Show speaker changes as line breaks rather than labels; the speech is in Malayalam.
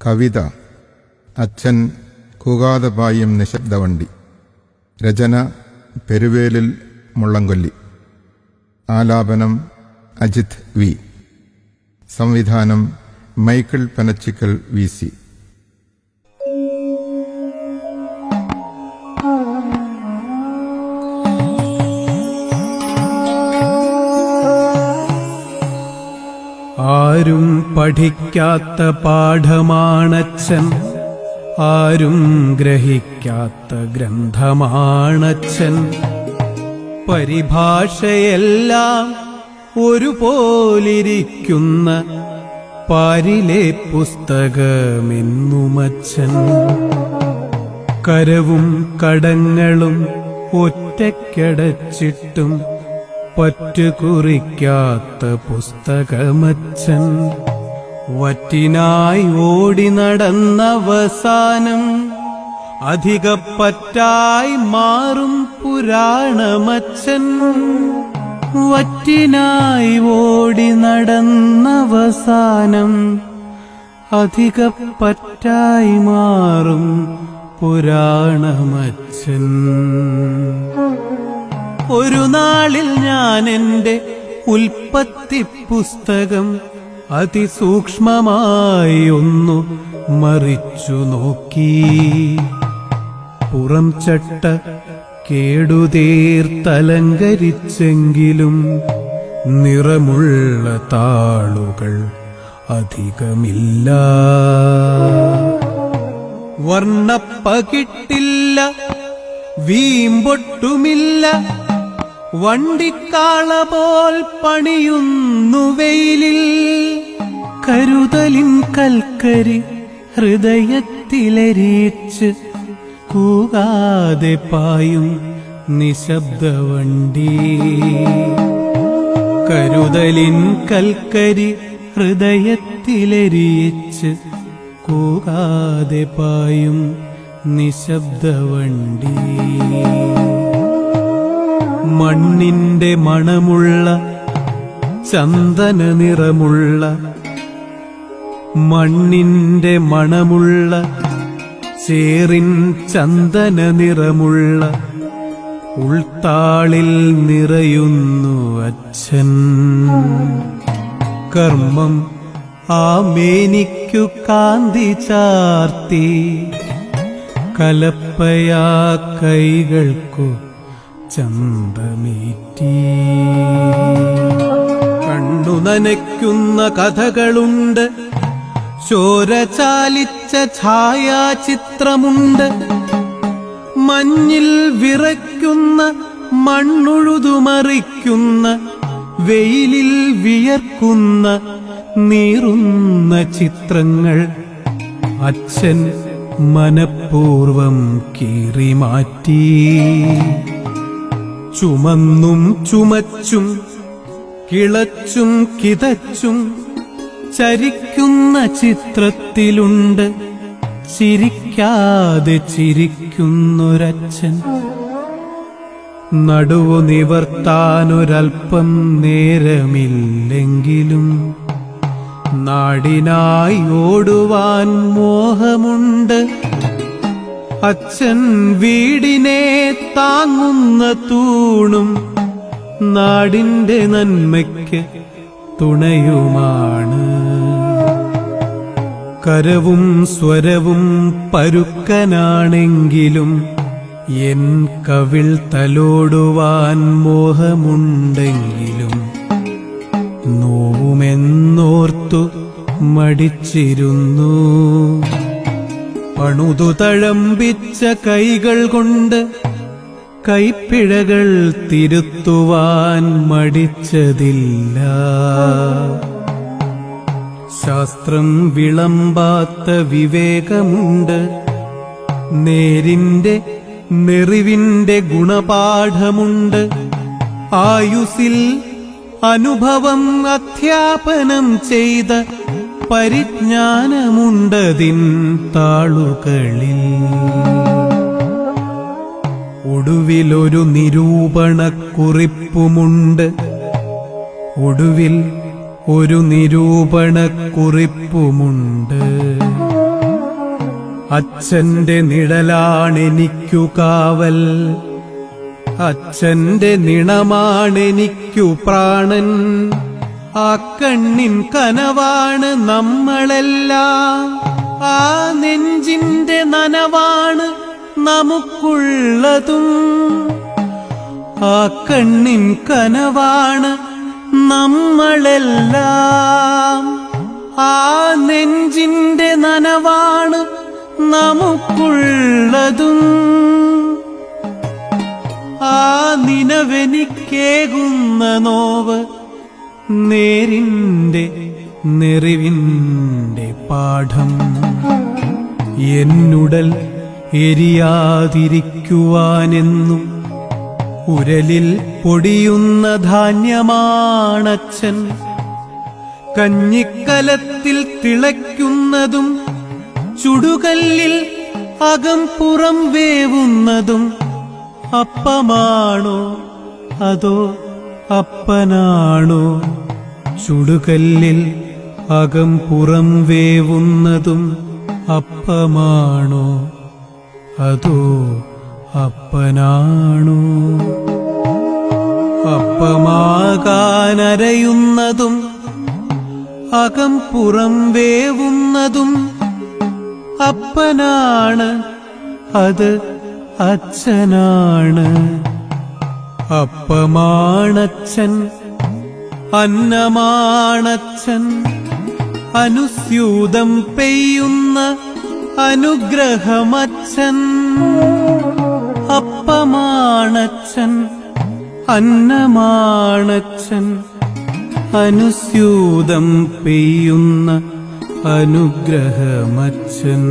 കവിത അച്ഛൻ കൂകാതപായും നിശബ്ദവണ്ടി രചന പെരുവേലിൽ മുള്ളംകൊല്ലി ആലാപനം അജിത് വി സംവിധാനം മൈക്കിൾ പനച്ചിക്കൽ വി സി.
ആരും പഠിക്കാത്ത പാഠമാണച്ഛൻ ആരും ഗ്രഹിക്കാത്ത ഗ്രന്ഥമാണച്ഛൻ. പരിഭാഷയെല്ലാം ഒരുപോലിരിക്കുന്ന പാരിലെ പുസ്തകമെന്നുമച്ഛൻ. കരവും കടങ്ങളും ഒറ്റയ്ക്കടച്ചിട്ടും പറ്റുകുറിക്കാത്ത പുസ്തകമച്ചൻ. വറ്റിനായി ഓടി നടന്നവസാനം അധികപ്പറ്റായി മാറും പുരാണമച്ചൻ. വറ്റിനായി ഓടി നടന്നവസാനം അധികപ്പറ്റായി മാറും പുരാണമച്ചൻ. ഒരു നാളിൽ ഞാൻ എന്റെ ഉൽപ്പത്തി പുസ്തകം അതിസൂക്ഷ്മമായി ഒന്നു മറിച്ചു നോക്കി. പുറം ചട്ട കേടുതീർത്തലങ്കരിച്ചെങ്കിലും നിറമുള്ള താളുകൾ അധികമില്ല. വർണപ്പകിട്ടില്ല വീമ്പൊട്ടുമില്ല വണ്ടിക്കാള പോൽ പണിയുന്നു വെയിലിൽ. കരുതലിൻ കൽക്കരി ഹൃദയത്തിലരീച്ച് കൂകാതെ പായും നിശബ്ദ വണ്ടി കരുതലിൻ കൽക്കരി ഹൃദയത്തിലരിച്ച് കൂകാതെ പായും നിശബ്ദവണ്ടി. മണ്ണിന്റെ മണമുള്ള ചന്ദന നിറമുള്ള മണ്ണിന്റെ മണമുള്ള ചേറിൻ ചന്ദന നിറമുള്ള ഉൾത്താളിൽ നിറയുന്നു അച്ഛൻ. കർമ്മം ആ മേനിക്കു കാന്തി ചാർത്തി കലപ്പയാ കൈകൾക്കു ചന്തമീറ്റി. കണ്ണു നനയ്ക്കുന്ന കഥകളുണ്ട്. ചോര ചാലിച്ച ഛായാചിത്രമുണ്ട്. മഞ്ഞിൽ വിറയ്ക്കുന്ന മണ്ണുഴുതുമറിക്കുന്ന വെയിലിൽ വിയർക്കുന്ന നീറുന്ന ചിത്രങ്ങൾ. അച്ഛൻ മനഃപൂർവം കീറിമാറ്റി. ചുമന്നും ചുമച്ചും കിളച്ചും കിതച്ചും ചരിക്കുന്ന ചിത്രത്തിലുണ്ട് ചിരിക്കാതെ ചിരിക്കുന്നൊരച്ഛൻ. നടുവു നിവർത്താനൊരൽപ്പം നേരമില്ലെങ്കിലും നാടിനായി ഓടുവാൻ മോഹമുണ്ട്. അച്ഛൻ വീടിനെ താങ്ങുന്ന തൂണും നാടിന്റെ നന്മയ്ക്ക് തുണയുമാണ്. കരവും സ്വരവും പരുക്കനാണെങ്കിലും എൻ കവിൾ തലോടുവാൻ മോഹമുണ്ടെങ്കിലും നോവുമെന്നോർത്തു മടിച്ചിരുന്നു. പണുതു തഴമ്പിച്ച കൈകൾ കൊണ്ട് കൈപ്പിഴകൾ തിരുത്തുവാൻ മടിച്ചതില്ല. ശാസ്ത്രം വിളമ്പാത്ത വിവേകമുണ്ട്. നേരിന്റെ നെറിവിന്റെ ഗുണപാഠമുണ്ട്. ആയുസിൽ അനുഭവം അധ്യാപനം ചെയ്ത പരിജ്ഞാനമുണ്ടതിൻ താളുകളിൽ. ഒടുവിലൊരു നിരൂപണക്കുറിപ്പുമുണ്ട്. ഒടുവിൽ ഒരു നിരൂപണക്കുറിപ്പുമുണ്ട്. അച്ഛന്റെ നിഴലാണെനിക്കു കാവൽ. അച്ഛന്റെ നിണമാണെനിക്കു പ്രാണൻ. ആ കണ്ണിൻ കനവാണ് നമ്മളെല്ലാം. ആ നെഞ്ചിന്റെ നനവാണ് നമുക്കുള്ളതും. ആ കണ്ണിൻ കനവാണ് നമ്മളെല്ലാം. ആ നെഞ്ചിന്റെ നനവാണ് നമുക്കുള്ളതും. ആ നിനവെനിക്കേകുന്ന നോവ് നേരിന്റെ നെറിവിന്റെ പാഠം. എന്നുടൽ എരിയാതിരിക്കുവാനെന്നും ഉരലിൽ പൊടിയുന്ന ധാന്യമാണച്ഛൻ. കഞ്ഞിക്കലത്തിൽ തിളയ്ക്കുന്നതും ചുടുകല്ലിൽ അകം പുറം വേവുന്നതും അപ്പമാണോ അതോ അപ്പനാണോ? ചുടുകല്ലിൽ അകം പുറം വേവുന്നതും അപ്പമാണോ? അതോ അപ്പനാണോ? അപ്പമാകാനരയുന്നതും അകം പുറം വേവുന്നതും അപ്പനാണ്. അത് അച്ഛനാണ്. അപ്പമാണച്ഛൻ അന്നമാണച്ചൻ അനുസ്യൂതം പെയ്യുന്ന അനുഗ്രഹമച്ചൻ അപ്പമാണച്ചൻ അന്നമാണച്ചൻ അനുസ്യൂതം പെയ്യുന്ന അനുഗ്രഹമച്ഛൻ.